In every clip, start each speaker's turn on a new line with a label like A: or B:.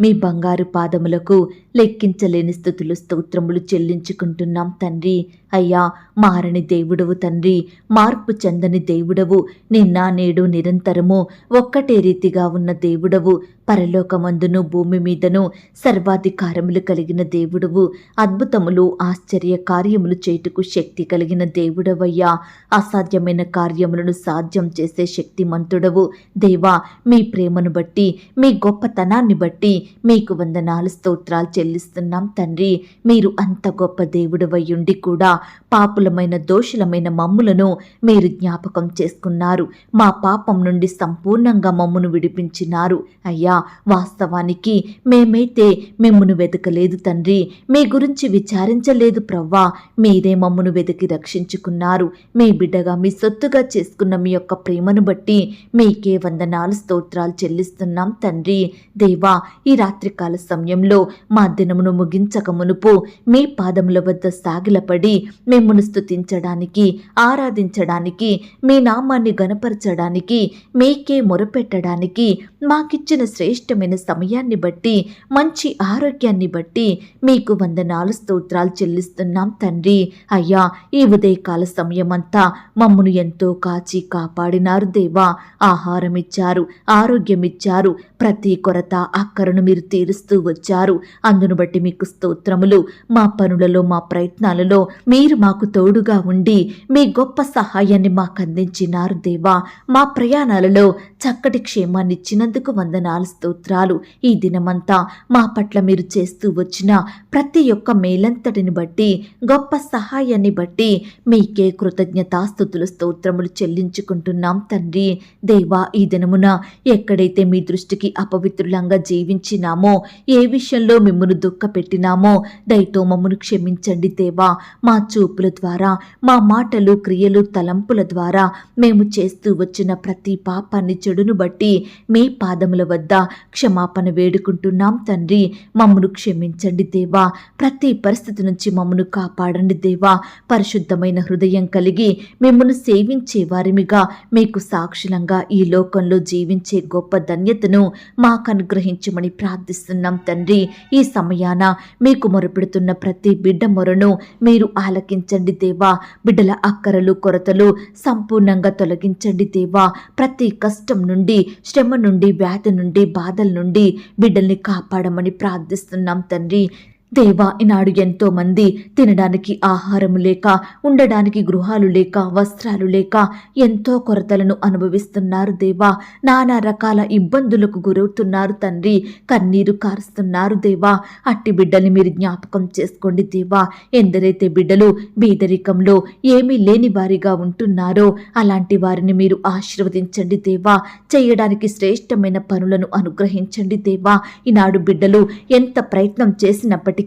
A: మీ బంగారు పాదములకు లెక్కించలేని స్థుతులు స్తోత్రములు చెల్లించుకుంటున్నాం తండ్రి. అయ్యా మారని దేవుడవు తండ్రి. మార్పు చెందని దేవుడవు. నిన్న నేడు నిరంతరము ఒక్కటే రీతిగా ఉన్న దేవుడవు. పరలోకమందును భూమి మీదను సర్వాధికారములు కలిగిన దేవుడవు. అద్భుతములు ఆశ్చర్య కార్యములు చేటుకు శక్తి కలిగిన దేవుడవయ్యా. అసాధ్యమైన కార్యములను సాధ్యం చేసే శక్తిమంతుడవు. దేవా మీ ప్రేమను బట్టి మీ గొప్పతనాన్ని బట్టి మీకు వందనాలు స్తోత్రాలు చెల్లిస్తున్నాం తండ్రి. మీరు అంత గొప్ప దేవుడవయ్యుండి కూడా పాపులమైన దోషులమైన మమ్ములను మీరు జ్ఞాపకం చేసుకున్నారు. మా పాపం నుండి సంపూర్ణంగా మమ్మును విడిపించినారు. అయ్యా వాస్తవానికి మేమైతే మిమ్మును వెతకలేదు తండ్రి. మీ గురించి విచారించలేదు ప్రవ్వా. మీరే మమ్మును వెతికి రక్షించుకున్నారు. మీ బిడ్డగా మీ సొత్తుగా చేసుకున్న మీ యొక్క ప్రేమను బట్టి మీకే వందనాలు స్తోత్రాలు చెల్లిస్తున్నాం తండ్రి. దేవా ఈ రాత్రికాల సమయంలో మా దినమును ముగించక మునుపు మీ పాదముల వద్ద సాగిలపడి మిమ్మును స్తుతించడానికి ఆరాధించడానికి మీ నామాన్ని గనపరచడానికి మీకే మొరపెట్టడానికి మాకిచ్చిన శ్రేష్టమైన సమయాన్ని బట్టి మంచి ఆరోగ్యాన్ని బట్టి మీకు వందనాలు స్తోత్రాలు చెల్లిస్తున్నాం తండ్రి. అయ్యా ఈ ఉదయకాల సమయమంతా మమ్మను ఎంతో కాచి కాపాడినారు దేవా. ఆహారం ఇచ్చారు ఆరోగ్యం ఇచ్చారు ప్రతి కొరత అక్కరను మీరు తీరుస్తూ వచ్చారు. అందును బట్టి మీకు స్తోత్రములు. మా పనులలో మా ప్రయత్నాలలో మీరు మాకు తోడుగా ఉండి మీ గొప్ప సహాయాన్ని మాకు అందించినారు దేవా. మా ప్రయాణాలలో చక్కటి క్షేమాన్నిచ్చినందుకు వందనాలు స్తోత్రాలు. ఈ దినమంతా మా పట్ల మీరు చేస్తూ వచ్చిన ప్రతి ఒక్క మేలంతటిని బట్టి గొప్ప సహాయాన్ని బట్టి మీకే కృతజ్ఞతాస్థుతులు స్తోత్రములు చెల్లించుకుంటున్నాం తండ్రి. దేవా ఈ దినమున ఎక్కడైతే మీ దృష్టికి అపవిత్రులంగా జీవించినామో ఏ విషయంలో మిమ్మల్ని దుఃఖపెట్టినామో దయతో మమ్మను క్షమించండి దేవా. మా చూపుల ద్వారా మా మాటలు క్రియలు తలంపుల ద్వారా మేము చేస్తూ వచ్చిన ప్రతి పాపాన్ని చెడును బట్టి మీ పాదముల వద్ద క్షమాపణ వేడుకుంటున్నాం తండ్రి. మమ్మను క్షమించండి దేవా. ప్రతి పరిస్థితి నుంచి మమ్మను కాపాడండి దేవా. పరిశుద్ధమైన హృదయం కలిగి మిమ్మల్ని సేవించే వారిమిగా మీకు సాక్షులంగా ఈ లోకంలో జీవించే గొప్ప ధన్యతను మాకు అనుగ్రహించమని ప్రార్థిస్తున్నాం తండ్రి. ఈ సమయాన మీకు మొరపెడుతున్న ప్రతి బిడ్డ మొరను మీరు ఆలకించండి దేవా. బిడ్డల అక్కరలు కొరతలు సంపూర్ణంగా తొలగించండి దేవా. ప్రతి కష్టం నుండి శ్రమ నుండి వ్యాధి నుండి బాధల నుండి బిడ్డల్ని కాపాడమని ప్రార్థిస్తున్నాం తండ్రి. దేవా ఈనాడు ఎంతో మంది తినడానికి ఆహారం లేక ఉండడానికి గృహాలు లేక వస్త్రాలు లేక ఎంతో కొరతలను అనుభవిస్తున్నారు దేవా. నానా రకాల ఇబ్బందులకు గురవుతున్నారు తండ్రి కన్నీరు కారుస్తున్నారు దేవా. అట్టి బిడ్డల్ని మీరు జ్ఞాపకం చేసుకోండి దేవా. ఎందరైతే బిడ్డలు బీదరికంలో ఏమీ లేని వారిగా ఉంటున్నారో అలాంటి వారిని మీరు ఆశీర్వదించండి దేవా. చేయడానికి శ్రేష్టమైన పనులను అనుగ్రహించండి దేవా. ఈనాడు బిడ్డలు ఎంత ప్రయత్నం చేసినప్పటికీ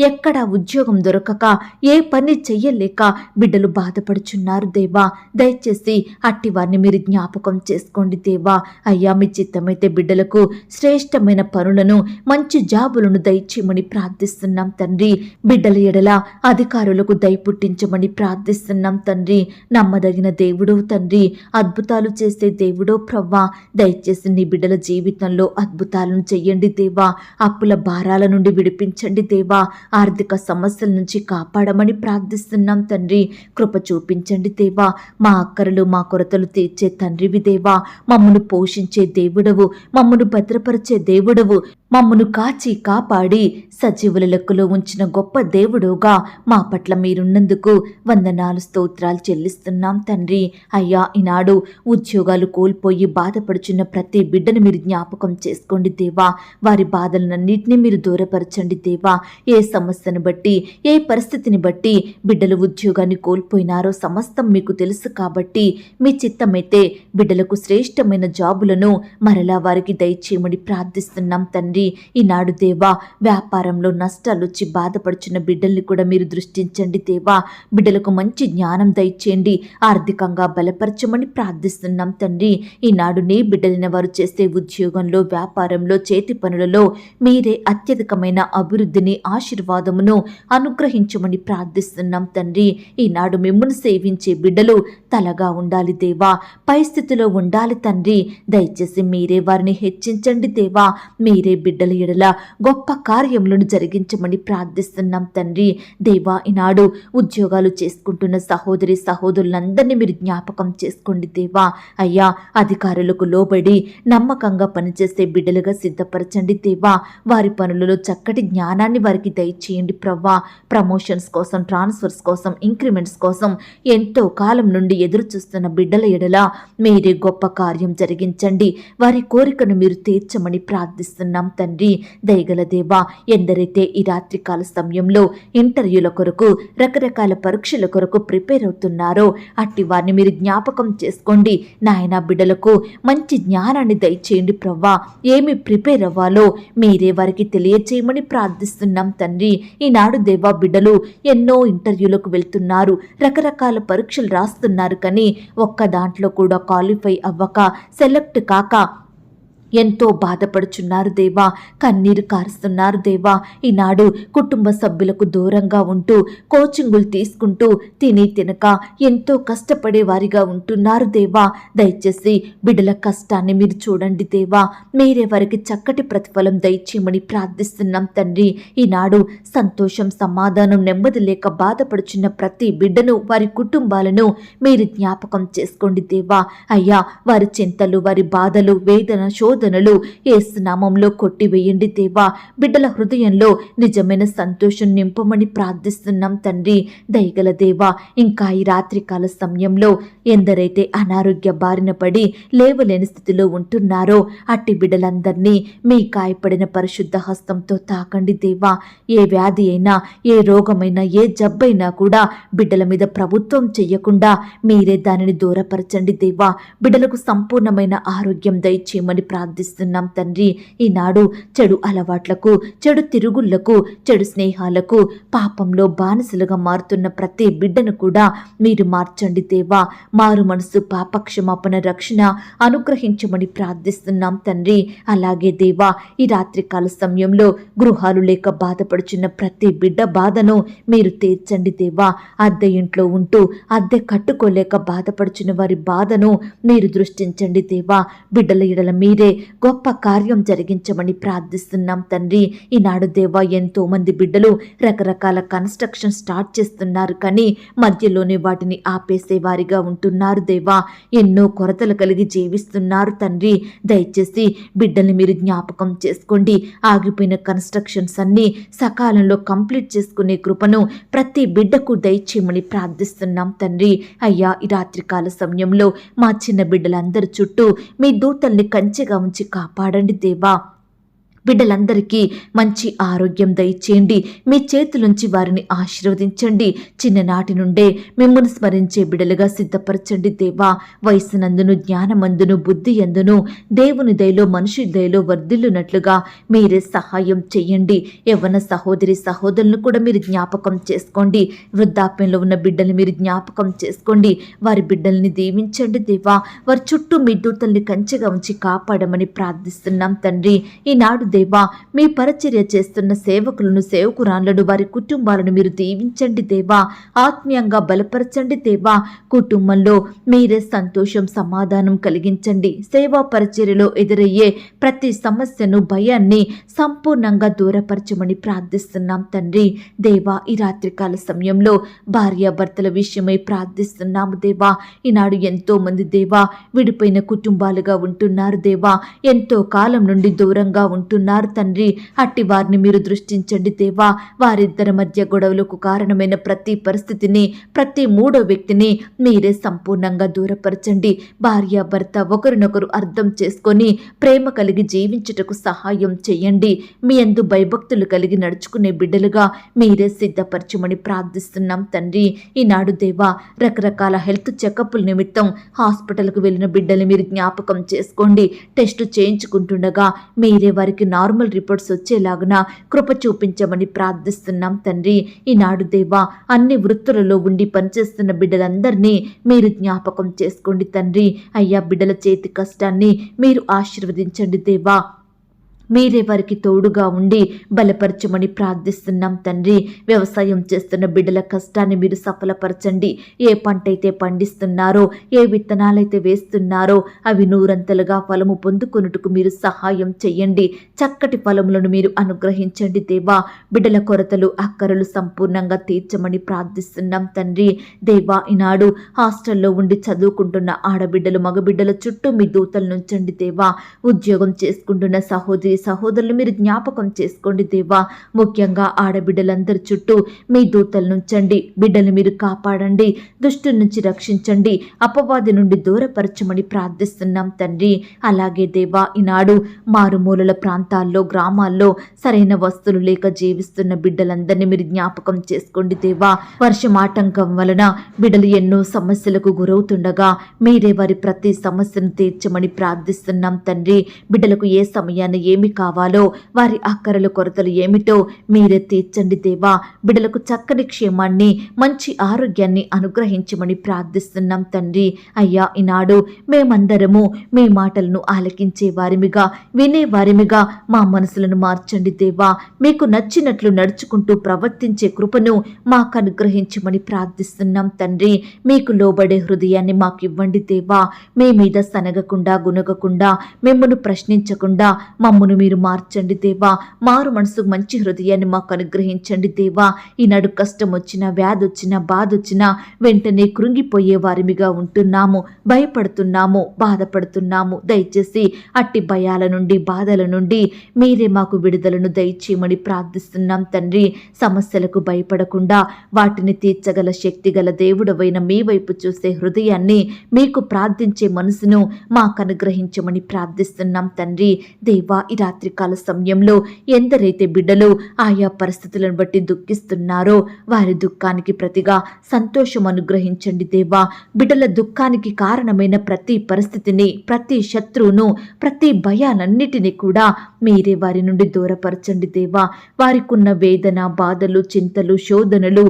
A: ఎక్కడా ఉద్యోగం దొరకక ఏ పని చెయ్యలేక బిడ్డలు బాధపడుచున్నారు దేవా. దయచేసి అట్టి వారిని మీరు జ్ఞాపకం చేసుకోండి దేవా. అయ్యా మీ చిత్తమైతే బిడ్డలకు శ్రేష్టమైన పనులను మంచి జాబులను దయచేయమని ప్రార్థిస్తున్నాం తండ్రి. బిడ్డల ఎడల అధికారులకు దయపుట్టించమని ప్రార్థిస్తున్నాం తండ్రి. నమ్మదగిన దేవుడో తండ్రి అద్భుతాలు చేసే దేవుడో ప్రవ్వా. దయచేసి నీ బిడ్డల జీవితంలో అద్భుతాలను చెయ్యండి దేవా. అప్పుల భారాల నుండి విడిపించండి దేవా. ఆర్థిక సమస్యల నుంచి కాపాడమని ప్రార్థిస్తున్నాం తండ్రి. కృప చూపించండి దేవా. మా అక్కరలు మా కొరతలు తీర్చే తండ్రివి దేవా. మమ్మను పోషించే దేవుడవు. మమ్మను భద్రపరిచే దేవుడవు. మమ్మను కాచి కాపాడి సజీవుల లెక్కలో ఉంచిన గొప్ప దేవుడుగా మా పట్ల మీరున్నందుకు వందనాలు స్తోత్రాలు చెల్లిస్తున్నాం తండ్రి. అయ్యా ఈనాడు ఉద్యోగాలు కోల్పోయి బాధపడుచున్న ప్రతి బిడ్డను మీరు జ్ఞాపకం చేసుకోండి దేవా. వారి బాధలన్నింటినీ మీరు దూరపరచండి దేవా. ఏ సమస్యను బట్టి ఏ పరిస్థితిని బట్టి బిడ్డలు ఉద్యోగాన్ని కోల్పోయినారో సమస్తం మీకు తెలుసు కాబట్టి మీ చిత్తమైతే బిడ్డలకు శ్రేష్టమైన జాబులను మరలా వారికి దయచేయమని ప్రార్థిస్తున్నాం తండ్రి. తండ్రి ఈనాడు దేవా వ్యాపారంలో నష్టాలు వచ్చి బాధపడుచున్న బిడ్డల్ని కూడా మీరు దృష్టించండి దేవా. బిడ్డలకు మంచి జ్ఞానం దయచేయండి. ఆర్థికంగా బలపరచమని ప్రార్థిస్తున్నాం తండ్రి. ఈనాడు నీ బిడ్డలైన వారు చేసే ఉద్యోగంలో వ్యాపారంలో చేతి పనులలో మీరే అత్యధికమైన అభివృద్ధిని ఆశీర్వాదమును అనుగ్రహించమని ప్రార్థిస్తున్నాం తండ్రి. ఈనాడు మిమ్మల్ని సేవించే బిడ్డలు తలగా ఉండాలి దేవా. పై స్థితిలో ఉండాలి తండ్రి. దయచేసి మీరే వారిని హెచ్చించండి దేవా. మీరే బిడ్డల ఎడల గొప్ప కార్యములను జరిగించమని ప్రార్థిస్తున్నాం తండ్రి. దేవా ఈనాడు ఉద్యోగాలు చేసుకుంటున్న సహోదరి సహోదరులందరినీ మీరు జ్ఞాపకం చేసుకోండి దేవా. అయ్యా అధికారులకు లోబడి నమ్మకంగా పనిచేసే బిడ్డలుగా సిద్ధపరచండి దేవా. వారి పనులలో చక్కటి జ్ఞానాన్ని వారికి దయచేయండి ప్రవ్వా. ప్రమోషన్స్ కోసం ట్రాన్స్ఫర్స్ కోసం ఇంక్రిమెంట్స్ కోసం ఎంతో కాలం నుండి ఎదురు చూస్తున్న బిడ్డల ఎడల మీరే గొప్ప కార్యం జరిగించండి. వారి కోరికను మీరు తీర్చమని ప్రార్థిస్తున్నాం తండ్రి దయగల దేవా ఎందరైతే ఈ రాత్రికాల సమయంలో ఇంటర్వ్యూల కొరకు రకరకాల పరీక్షల కొరకు ప్రిపేర్ అవుతున్నారో అట్టి వారిని మీరు జ్ఞాపకం చేసుకోండి. నాయన బిడ్డలకు మంచి జ్ఞానాన్ని దయచేయండి ప్రవ్వా. ఏమి ప్రిపేర్ అవ్వాలో మీరే వారికి తెలియచేయమని ప్రార్థిస్తున్నాం తండ్రి. ఈనాడు దేవా బిడ్డలు ఎన్నో ఇంటర్వ్యూలకు వెళ్తున్నారు రకరకాల పరీక్షలు రాస్తున్నారు కానీ ఒక్క దాంట్లో కూడా క్వాలిఫై అవ్వక సెలెక్ట్ కాక ఎంతో బాధపడుచున్నారు దేవా కన్నీరు కారుస్తున్నారు దేవా. ఈనాడు కుటుంబ సభ్యులకు దూరంగా ఉంటూ కోచింగులు తీసుకుంటూ తిని తినక ఎంతో కష్టపడే వారిగా ఉంటున్నారు దేవా. దయచేసి బిడ్డల కష్టాన్ని మీరు చూడండి దేవా. మీరే వారికి చక్కటి ప్రతిఫలం దయచేయమని ప్రార్థిస్తున్నాం తండ్రి. ఈనాడు సంతోషం సమాధానం నెమ్మది లేక బాధపడుచున్న ప్రతి బిడ్డను వారి కుటుంబాలను మీరు జ్ఞాపకం చేసుకోండి దేవా. అయ్యా వారి చింతలు వారి బాధలు వేదన శోధ శోధనలు. ఏసునామంలో కొట్టివేయండి దేవా. బిడ్డల హృదయంలో నిజమైన సంతోషం నింపమని ప్రార్థిస్తున్నాం తండ్రి. దయగల దేవా ఇంకా ఈ రాత్రికాల సమయంలో ఎందరైతే అనారోగ్య బారిన పడి లేవలేని స్థితిలో ఉంటున్నారో అట్టి బిడ్డలందరినీ మీ కాయపడిన పరిశుద్ధ హస్తంతో తాకండి దేవా. ఏ వ్యాధి అయినా ఏ రోగమైనా ఏ జబ్బైనా కూడా బిడ్డల మీద ప్రభుత్వం చెయ్యకుండా మీరే దానిని దూరపరచండి దేవా. బిడ్డలకు సంపూర్ణమైన ఆరోగ్యం దయచేయమని ప్రార్థిస్తున్నాం తండ్రి. ఈనాడు చెడు అలవాట్లకు చెడు తిరుగుళ్ళకు చెడు స్నేహాలకు పాపంలో బానిసలుగా మారుతున్న ప్రతి బిడ్డను కూడా మీరు మార్చండి దేవా. మారు మనసు పాపక్షమాపణ రక్షణ అనుగ్రహించమని ప్రార్థిస్తున్నాం తండ్రి. అలాగే దేవా ఈ రాత్రికాల సమయంలో గృహాలు లేక బాధపడుచున్న ప్రతి బిడ్డ బాధను మీరు తీర్చండి దేవా. అద్దె ఇంట్లో ఉంటూ అద్దె కట్టుకోలేక బాధపడుచున్న వారి బాధను మీరు దృష్టించండి దేవా. బిడ్డల ఇడల మీరే గొప్ప కార్యం జరిగించమని ప్రార్థిస్తున్నాం తండ్రి. ఈనాడు దేవా ఎంతో మంది బిడ్డలు రకరకాల కన్స్ట్రక్షన్ స్టార్ట్ చేస్తున్నారు కానీ మధ్యలోనే వాటిని ఆపేసే వారిగా ఉంటున్నారు దేవా. ఎన్నో కొరతలు కలిగి జీవిస్తున్నారు తండ్రి. దయచేసి బిడ్డల్ని మీరు జ్ఞాపకం చేసుకోండి. ఆగిపోయిన కన్స్ట్రక్షన్స్ అన్ని సకాలంలో కంప్లీట్ చేసుకునే కృపను ప్రతి బిడ్డకు దయచేయమని ప్రార్థిస్తున్నాం తండ్రి. అయ్యా ఈ రాత్రికాల సమయంలో మా చిన్న బిడ్డలందరి చుట్టూ మీ దూతల్ని కంచెగా ఉంచి కాపాడండి దేవా. బిడ్డలందరికీ మంచి ఆరోగ్యం దయచేయండి. మీ చేతులుంచి వారిని ఆశీర్వదించండి. చిన్ననాటి నుండే మిమ్మల్ని స్మరించే బిడ్డలుగా సిద్ధపరచండి దేవా. వయసునందును జ్ఞానమందును బుద్ధి ఎందును దేవుని దయలో మనుషు దయలో వర్ధిల్లునట్లుగా మీరే సహాయం చేయండి. యవ్వన సహోదరి సహోదరులను కూడా మీరు జ్ఞాపకం చేసుకోండి. వృద్ధాప్యంలో ఉన్న బిడ్డల్ని మీరు జ్ఞాపకం చేసుకోండి. వారి బిడ్డల్ని దీవించండి దేవా. వారి చుట్టూ మీ దూతల్ని కంచెగా ఉంచి కాపాడమని ప్రార్థిస్తున్నాం తండ్రి. ఈనాడు దేవా మీ పరిచర్య చేస్తున్న సేవకులను సేవకురాన్లను వారి కుటుంబాలను మీరు దీవించండి దేవా. ఆత్మీయంగా బలపరచండి దేవా. కుటుంబంలో మీరే సంతోషం సమాధానం కలిగించండి. సేవా పరిచర్యలో ఎదురయ్యే ప్రతి సమస్యను భయాన్ని సంపూర్ణంగా దూరపరచమని ప్రార్థిస్తున్నాం తండ్రి. దేవా ఈ రాత్రికాల సమయంలో భార్యాభర్తల విషయమై ప్రార్థిస్తున్నాము దేవా. ఈనాడు ఎంతో మంది దేవా విడిపోయిన కుటుంబాలుగా ఉంటున్నారు దేవా. ఎంతో కాలం నుండి దూరంగా ఉంటున్నారు తండ్రి. అట్టి వారిని మీరు దృష్టించండి దేవా. వారిద్దరి మధ్య గొడవలకు కారణమైన ప్రతి పరిస్థితిని ప్రతి మూడో వ్యక్తిని మీరే సంపూర్ణంగా దూరపరచండి. భార్య భర్త ఒకరినొకరు అర్థం చేసుకొని ప్రేమ కలిగి జీవించుటకు సహాయం చేయండి. మీ అందు భయభక్తులు కలిగి నడుచుకునే బిడ్డలుగా మీరే సిద్ధపరచమని ప్రార్థిస్తున్నాం తండ్రి. ఈనాడు దేవా రకరకాల హెల్త్ చెకప్ల నిమిత్తం హాస్పిటల్కు వెళ్ళిన బిడ్డలు మీరు జ్ఞాపకం చేసుకోండి. టెస్ట్ చేయించుకుంటుండగా మీరే వారికి నార్మల్ రిపోర్ట్స్ వచ్చేలాగున కృప చూపించమని ప్రార్థిస్తున్నాం తండ్రి. ఈనాడు దేవా అన్ని వృత్తులలో ఉండి పనిచేస్తున్న బిడ్డలందరినీ మీరు జ్ఞాపకం చేసుకోండి తండ్రి. అయ్యా బిడ్డల చేతి కష్టాన్ని మీరు ఆశీర్వదించండి దేవా. మీరే వారికి తోడుగా ఉండి బలపరచమని ప్రార్థిస్తున్నాం తండ్రి. వ్యవసాయం చేస్తున్న బిడ్డల కష్టాన్ని మీరు సఫలపరచండి. ఏ పంట అయితే పండిస్తున్నారో ఏ విత్తనాలైతే వేస్తున్నారో అవి నూరంతలుగా ఫలము పొందుకొనుటకు మీరు సహాయం చెయ్యండి. చక్కటి ఫలములను మీరు అనుగ్రహించండి దేవా. బిడ్డల కొరతలు అక్కరలు సంపూర్ణంగా తీర్చమని ప్రార్థిస్తున్నాం తండ్రి. దేవా ఈనాడు హాస్టల్లో ఉండి చదువుకుంటున్న ఆడబిడ్డలు మగబిడ్డల చుట్టూ మీ దూతలు నుంచండి దేవా. ఉద్యోగం చేసుకుంటున్న సహోదరి సహోదరులు మీరు జ్ఞాపకం చేసుకోండి దేవా. ముఖ్యంగా ఆడబిడ్డలందరి చుట్టూ మీ దూతలు నుంచండి. బిడ్డలు మీరు కాపాడండి. దుష్టు నుంచి రక్షించండి. అపవాది నుండి దూరపరచమని ప్రార్థిస్తున్నాం తండ్రి. అలాగే దేవా ఈనాడు మారుమూలల ప్రాంతాల్లో గ్రామాల్లో సరైన వస్తువులు లేక జీవిస్తున్న బిడ్డలందరినీ మీరు జ్ఞాపకం చేసుకోండి దేవా. వర్షం ఆటంకం వలన బిడ్డలు ఎన్నో సమస్యలకు గురవుతుండగా మీరే వారి ప్రతి సమస్యను తీర్చమని ప్రార్థిస్తున్నాం తండ్రి. బిడ్డలకు ఏ సమయాన్ని ఏమి కావాలో వారి అక్కరల కొరతలు ఏమిటో మీరే తీర్చండి దేవా. బిడలకు చక్కని క్షేమాన్ని మంచి ఆరోగ్యాన్ని అనుగ్రహించమని ప్రార్థిస్తున్నాం తండ్రి. అయ్యా ఈనాడు మేమందరము మీ మాటలను ఆలకించే వారిమిగా వినే వారిమిగా మా మనసులను మార్చండి దేవా. మీకు నచ్చినట్లు నడుచుకుంటూ ప్రవర్తించే కృపను మాకు అనుగ్రహించమని ప్రార్థిస్తున్నాం తండ్రి. మీకు లోబడే హృదయాన్ని మాకు ఇవ్వండి దేవా. మీ మీద సనగకుండా గునగకుండా మిమ్మను ప్రశ్నించకుండా మమ్మను మీరు మార్చండి దేవా. మారు మనసుకు మంచి హృదయాన్ని మాకు అనుగ్రహించండి దేవా. ఈనాడు కష్టం వచ్చినా వ్యాధి వచ్చినా బాధ వచ్చినా వెంటనే కృంగిపోయే వారిమిగా ఉంటున్నాము. భయపడుతున్నాము బాధపడుతున్నాము. దయచేసి అట్టి భయాల నుండి బాధల నుండి మీరే మాకు విడుదలను దయచేయమని ప్రార్థిస్తున్నాం తండ్రి. సమస్యలకు భయపడకుండా వాటిని తీర్చగల శక్తి గల దేవుడవైన మీ వైపు చూసే హృదయాన్ని మీకు ప్రార్థించే మనసును మాకు అనుగ్రహించమని ప్రార్థిస్తున్నాం తండ్రి. దేవా ఇరా రాత్రికాల సమయంలో ఎందరైతే బిడ్డలు ఆయా పరిస్థితులను బట్టి దుఃఖిస్తున్నారో వారి దుఃఖానికి ప్రతిగా సంతోషం అనుగ్రహించండి దేవా. బిడ్డల దుఃఖానికి కారణమైన ప్రతి పరిస్థితిని ప్రతి శత్రువును ప్రతి భయాలన్నిటినీ కూడా మీరే వారి నుండి దూరపరచండి దేవా. వారికున్న వేదన బాధలు చింతలు శోధనలు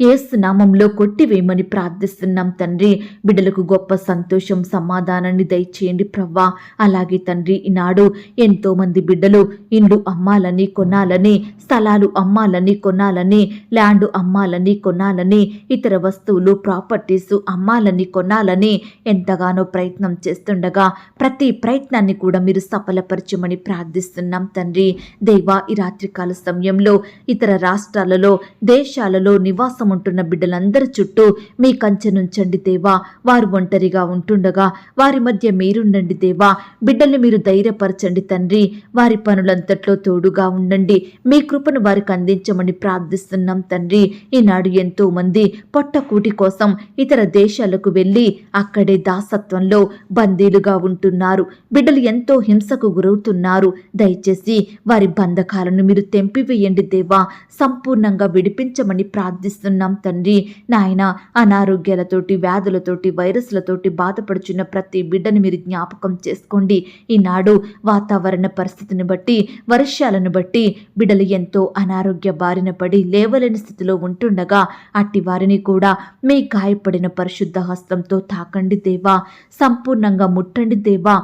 A: ఏసునామంలో కొట్టివేయమని ప్రార్థిస్తున్నాం తండ్రి. బిడ్డలకు గొప్ప సంతోషం సమాధానాన్ని దయచేయండి ప్రవ్వా. అలాగే తండ్రి ఈనాడు ఎంతోమంది బిడ్డలు ఇండ్లు అమ్మాలని కొనాలని స్థలాలు అమ్మాలని కొనాలని ల్యాండ్ అమ్మాలని కొనాలని ఇతర వస్తువులు ప్రాపర్టీస్ అమ్మాలని కొనాలని ఎంతగానో ప్రయత్నం చేస్తుండగా ప్రతి ప్రయత్నాన్ని కూడా మీరు సఫలపరచమని ప్రార్థిస్తున్నాం తండ్రి. దేవా ఈ రాత్రికాల సమయంలో ఇతర రాష్ట్రాలలో దేశాలలో నివాసం ఉంటున్న బిడ్డలందరి చుట్టూ మీ కంచెనుంచండి దేవా. వారు ఒంటరిగా ఉంటుండగా వారి మధ్య మీరుండండి దేవా. బిడ్డల్ని మీరు ధైర్యపరచండి తండ్రి. వారి పనులంతట్లో తోడుగా ఉండండి. మీ కృపను వారికి అందించమని ప్రార్థిస్తున్నాం తండ్రి. ఈనాడు ఎంతో మంది పొట్టకూటి కోసం ఇతర దేశాలకు వెళ్ళి అక్కడే దాసత్వంలో బందీలుగా ఉంటున్నారు. బిడ్డలు ఎంతో హింసకు గురవుతున్నారు. దయచేసి వారి బంధకాలను మీరు తెంపివేయండి దేవా. సంపూర్ణంగా విడిపించమని ప్రార్థిస్తున్నాం. తండ్రి. నాయన అనారోగ్యాలతోటి వ్యాధులతోటి వైరస్లతోటి బాధపడుచున్న ప్రతి బిడ్డను మీరు జ్ఞాపకం చేసుకోండి. ఈనాడు వాతావరణ పరిస్థితిని బట్టి వర్షాలను బట్టి బిడ్డలు ఎంతో అనారోగ్య బారిన పడి లేవలేని స్థితిలో ఉంటుండగా అట్టి వారిని కూడా మీ గాయపడిన పరిశుద్ధ హస్తంతో తాకండి దేవా. సంపూర్ణంగా ముట్టండి దేవా.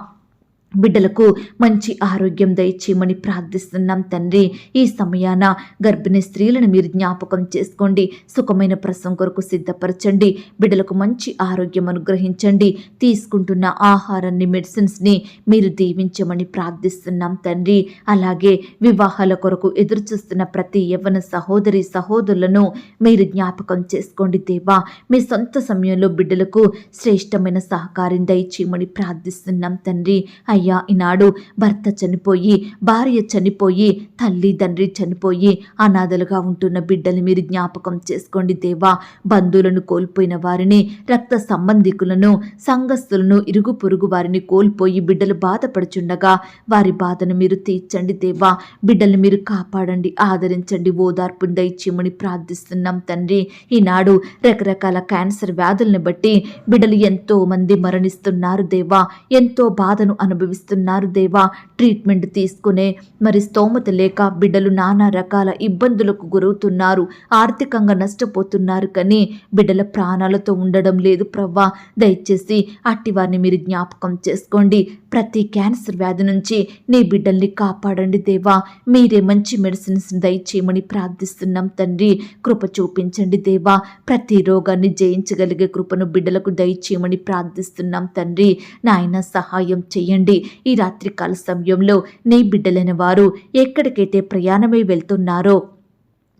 A: బిడ్డలకు మంచి ఆరోగ్యం దయచేయమని ప్రార్థిస్తున్నాం తండ్రి. ఈ సమయాన గర్భిణీ స్త్రీలను మీరు జ్ఞాపకం చేసుకోండి. సుఖమైన ప్రసవం కొరకు సిద్ధపరచండి. బిడ్డలకు మంచి ఆరోగ్యం అనుగ్రహించండి. తీసుకుంటున్న ఆహారాన్ని మెడిసిన్స్ని మీరు దీవించమని ప్రార్థిస్తున్నాం తండ్రి. అలాగే వివాహాల కొరకు ఎదురు చూస్తున్న ప్రతి యవ్వన సహోదరి సహోదరులను మీరు జ్ఞాపకం చేసుకోండి దేవా. మీ సొంత సమయంలో బిడ్డలకు శ్రేష్టమైన సహకారం దయచేయమని ప్రార్థిస్తున్నాం తండ్రి. అయ్యా ఈనాడు భర్త చనిపోయి భార్య చనిపోయి తల్లి తండ్రి చనిపోయి అనాథలుగా ఉంటున్న బిడ్డలు మీరు జ్ఞాపకం చేసుకోండి దేవా. బంధువులను కోల్పోయిన వారిని రక్త సంబంధికులను సంఘస్థులను ఇరుగు పొరుగు వారిని కోల్పోయి బిడ్డలు బాధపడుచుండగా వారి బాధను మీరు తీర్చండి దేవా. బిడ్డల్ని మీరు కాపాడండి ఆదరించండి. ఓదార్పుని దయచేయమని ప్రార్థిస్తున్నాం తండ్రి. ఈనాడు రకరకాల క్యాన్సర్ వ్యాధులను బట్టి బిడ్డలు ఎంతో మంది మరణిస్తున్నారు దేవా. ఎంతో బాధను అనుభవి అనుభవిస్తున్నారు దేవా. ట్రీట్మెంట్ తీసుకునే మరి స్తోమత లేక బిడ్డలు నానా రకాల ఇబ్బందులకు గురవుతున్నారు. ఆర్థికంగా నష్టపోతున్నారు కానీ బిడ్డల ప్రాణాలతో ఉండడం లేదు ప్రవ్వా. దయచేసి అట్టి వారిని మీరు జ్ఞాపకం చేసుకోండి. ప్రతి క్యాన్సర్ వ్యాధి నుంచి నీ బిడ్డల్ని కాపాడండి దేవా. మీరే మంచి మెడిసిన్స్ దయచేయమని ప్రార్థిస్తున్నాం తండ్రి. కృప చూపించండి దేవా. ప్రతి రోగాన్ని జయించగలిగే కృపను బిడ్డలకు దయచేయమని ప్రార్థిస్తున్నాం తండ్రి. నాయన సహాయం చేయండి. ఈ రాత్రికాల సమయంలో నీ బిడ్డలైన వారు ఎక్కడికైతే ప్రయాణమై వెళ్తున్నారో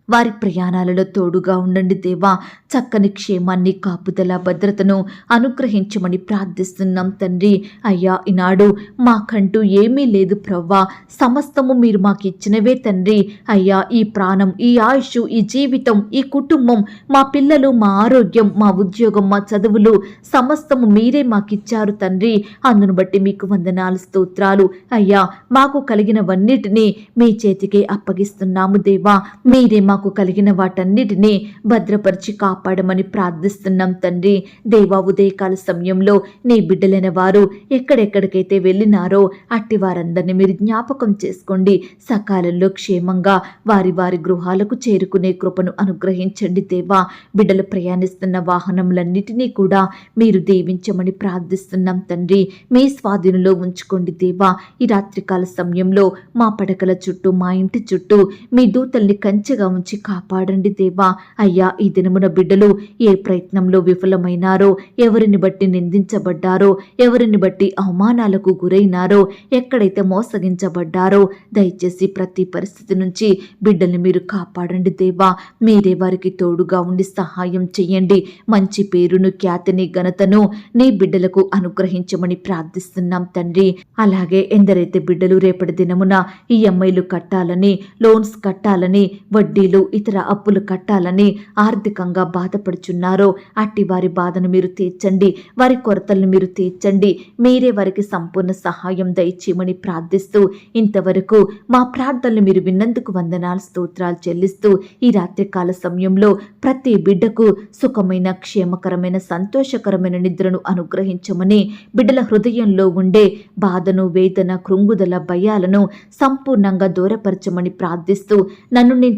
A: వారి ప్రయాణాలలో తోడుగా ఉండండి దేవా. చక్కని క్షేమాన్ని కాపుదల భద్రతను అనుగ్రహించమని ప్రార్థిస్తున్నాం తండ్రి. అయ్యా ఈనాడు మాకంటూ ఏమీ లేదు ప్రవ్వా. సమస్తము మీరు మాకు ఇచ్చినవే తండ్రి. అయ్యా ఈ ప్రాణం ఈ ఆయుష్ ఈ జీవితం ఈ కుటుంబం మా పిల్లలు మా ఆరోగ్యం మా ఉద్యోగం మా చదువులు సమస్తము మీరే మాకిచ్చారు తండ్రి. అందును బట్టి మీకు వందనాలు స్తోత్రాలు. అయ్యా మాకు కలిగినవన్నిటినీ మీ చేతికి అప్పగిస్తున్నాము దేవా. మీరే మా మాకు కలిగిన వాటన్నిటినీ భద్రపరిచి కాపాడమని ప్రార్థిస్తున్నాం తండ్రి. దేవా ఉదయకాల సమయంలో నీ బిడ్డలైన వారు ఎక్కడెక్కడికైతే వెళ్ళినారో అట్టి వారందరినీ మీరు జ్ఞాపకం చేసుకోండి. సకాలంలో క్షేమంగా వారి వారి గృహాలకు చేరుకునే కృపను అనుగ్రహించండి దేవా. బిడ్డలు ప్రయాణిస్తున్న వాహనములన్నిటినీ కూడా మీరు దీవించమని ప్రార్థిస్తున్నాం తండ్రి. మీ స్వాధీనంలో ఉంచుకోండి దేవా. ఈ రాత్రికాల సమయంలో మా పడకల చుట్టూ మా ఇంటి చుట్టూ మీ దూతల్ని కంచెగా ఉంచు కాపాడండి దేవా. అయ్యా ఈ దినమున బిడ్డలు ఏ ప్రయత్నంలో విఫలమైనారో ఎవరిని బట్టి నిందించబడ్డారో ఎవరిని బట్టి అవమానాలకు గురైనారో ఎక్కడైతే మోసగించబడ్డారో దయచేసి ప్రతి పరిస్థితి నుంచి బిడ్డల్ని మీరు కాపాడండి దేవా. మీరే వారికి తోడుగా ఉండి సహాయం చెయ్యండి మంచి పేరును ఖ్యాతిని ఘనతను నీ బిడ్డలకు అనుగ్రహించమని ప్రార్థిస్తున్నాం తండ్రి. అలాగే ఎందరైతే బిడ్డలు రేపటి దినమున ఈఎంఐలు కట్టాలని లోన్స్ కట్టాలని వడ్డీలు ఇతర అప్పులు కట్టాలని ఆర్థికంగా బాధపడుచున్నారో అట్టి వారి బాధను మీరు తీర్చండి. వారి కొరతలను మీరు తీర్చండి. మీరే వారికి సంపూర్ణ సహాయం దయచేయమని ప్రార్థిస్తూ ఇంతవరకు మా ప్రార్థనలు మీరు విన్నందుకు వందనాలు స్తోత్రాలు చెల్లిస్తూ ఈ రాత్రికాల సమయంలో ప్రతి బిడ్డకు సుఖమైన క్షేమకరమైన సంతోషకరమైన నిద్రను అనుగ్రహించమని బిడ్డల హృదయంలో ఉండే బాధను వేదన కృంగుదల భయాలను సంపూర్ణంగా దూరపరచమని ప్రార్థిస్తూ నన్ను నేను